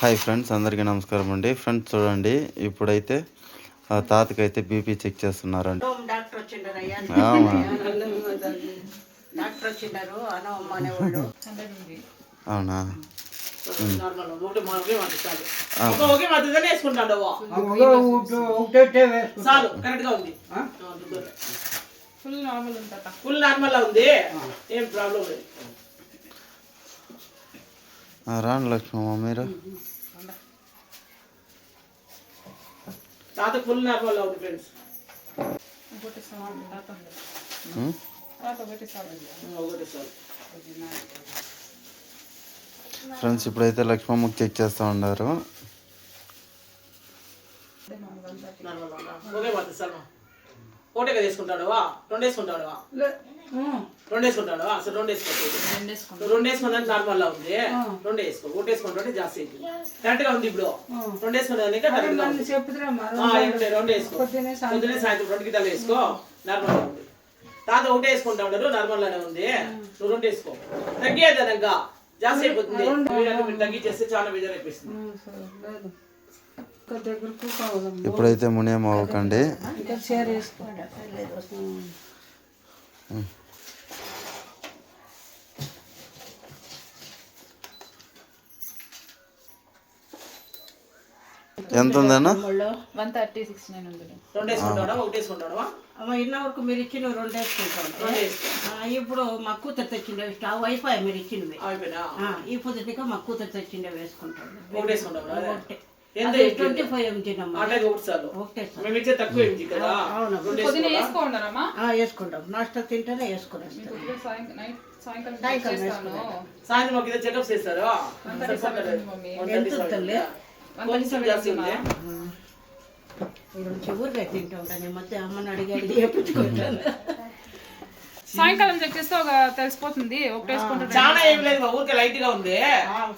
Hi friends అందరికీ నమస్కారం అండి. ఫ్రెండ్స్ చూడండి ఇప్పుడైతే ఆ తాతకైతే బీపీ చెక్ చేస్తున్నారండి. అవునా? ఫుల్ నార్మల్ ఉంది. ఏం ప్రాబ్లం లేదు. రాండి లక్ష్మమ్మ మీరు? తాత ఫుల్ ఫ్రెండ్స్. ఫ్రెండ్స్ ఇప్పుడైతే లక్ష్మమ్మకి చెక్ చేస్తూ ఉన్నారు. ఒకటే కదా వేసుకుంటాడు వా రెండు వేసుకుంటాడు వా రెండు వేసుకుంటాడు వా అసలు రెండు వేసుకోవచ్చు రెండు వేసుకున్నాను నార్మల్ లా ఉంది. రెండు వేసుకో ఒకటి వేసుకుంటే జాస్తి అయింది. కరెక్ట్గా ఉంది. ఇప్పుడు రెండు లేదు, రెండు వేసుకో పొద్దునే సాయంత్రం. రెండు గిద్దలు వేసుకో నార్మల్గా ఉంది. తాత ఒకటే వేసుకుంటా ఉన్నారు నార్మల్ లానే ఉంది నువ్వు రెండు వేసుకో తగ్గేది ఇంకా జాస్తి అయిపోతుంది. తగ్గించేస్తే చాలా బెజర్ అయిపోతుంది ఇప్పుడైతే మునియం అవ్వకండి ఎంత ఉందన్నా వన్ థర్టీ సిక్స్ నైన్ ఉంది. రెండు వేసుకుంటాడా ఒకటి వేసుకుంటాడా అమ్మ ఇన్న వరకు మీరు ఇచ్చిన రెండు వేసుకుంటాం రెండు వేసుకో ఆ, ఇప్పుడు మా కూతురు తెచ్చిండే స్టవ్ అయిపోయి మీరు ఇచ్చినవి. ఈ పొద్దుటిగా మా కూతురు తెచ్చిండే వేసుకుంటాం. ఒకటి వేసుకుంటాడా ఒకటే. ట్వంటీ ఫైవ్ మేము ఇచ్చే తక్కువ కదా? వేసుకుంటాం. నాస్టా తింటేనే వేసుకుని సాయంకాలం సాయంత్రం ఒక ఇద్దరు చెకప్ చేస్తారు? చివరిగా తింటా ఉంటాను మధ్య అమ్మని అడిగి అడిగి చెప్పించుకుంటాను సాయంకాలం చెక్ చేస్తే ఒక తెలిసిపోతుంది. ఒకటి వేసుకుంటే చాలా ఏం లేదు ఊరికే లైట్గా ఉంది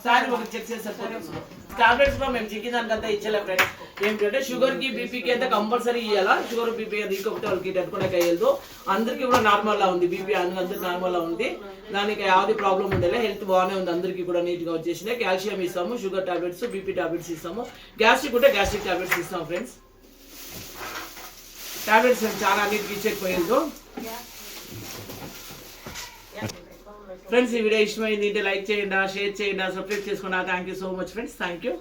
సాయంత్రం ఒక చెక్ చేసి సరిపోతుంది. టాబ్లెట్స్ కూడా మేము చిక్కిన దానికంతా ఇచ్చలే ఫ్రెండ్స్ ఏంటంటే షుగర్కి బీపీకి అయితే కంపల్సరీ ఇవ్వాలా షుగర్ బీపీ అది ఇంకొకటి వాళ్ళకి తట్టుకోవడానికి వెళ్తూ అందరికీ కూడా నార్మల్ లా ఉంది. బీపీ అందరికి నార్మల్ లా ఉంది. దానికి యావది ప్రాబ్లం ఉండలే హెల్త్ బాగానే ఉంది. అందరికీ కూడా నీట్గా వచ్చేసింది కాల్షియం ఇస్తాము షుగర్ టాబ్లెట్స్ బీపీ టాబ్లెట్స్ ఇస్తాము. గ్యాస్ట్రిక్ ఉంటే గ్యాస్ట్రిక్ టాబ్లెట్స్ ఇస్తాము ఫ్రెండ్స్ టాబ్లెట్స్ మేము చాలా అన్నిటికీ ఇచ్చేకపోయిందో फ्रेंड्स वीडियो इशमें like सब्सक्रेबा thank you so much friends thank you